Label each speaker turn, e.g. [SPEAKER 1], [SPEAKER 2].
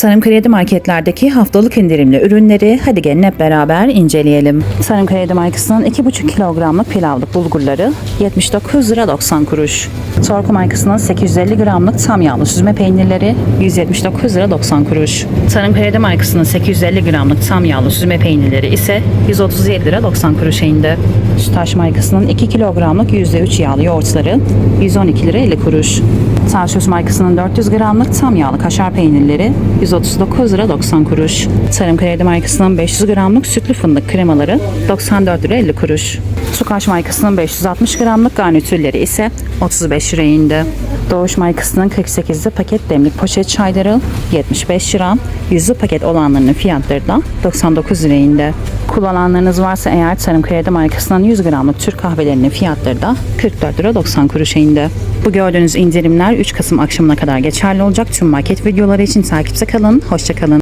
[SPEAKER 1] Tarım Kredi Marketlerdeki haftalık indirimli ürünleri hadi gelin hep beraber inceleyelim. Tarım Kredi markasının 2,5 kilogramlık pilavlık bulgurları 79 lira 90 kuruş. Torku markasının 850 gramlık tam yağlı süzme peynirleri 179 lira 90 kuruş. Tarım Kredi markasının 850 gramlık tam yağlı süzme peynirleri ise 137 lira 90 kuruşa indi. Sütaş markasının 2 kilogramlık %3 yağlı yoğurtları 112 lira 50 kuruş. Tarsus markasının 400 gramlık tam yağlı kaşar peynirleri 139 lira 90 kuruş. Tarım Kredi markasının 500 gramlık sütlü fındık kremaları 94 lira 50 kuruş. Sukaş markasının 560 gramlık garnitürleri ise 35 liraya indi. Doğuş markasının 48'li paket demlik poşet çayları 75 lira. Yüzlü paket olanlarının fiyatları da 99 liraya indi. Kullananlarınız varsa eğer Tarım Kredi markasının 100 gramlık Türk kahvelerinin fiyatları da 44 lira 90 kuruşa indi. Bu gördüğünüz indirimler 3 Kasım akşamına kadar geçerli olacak. Tüm market videoları için takipte kalın. Hoşçakalın.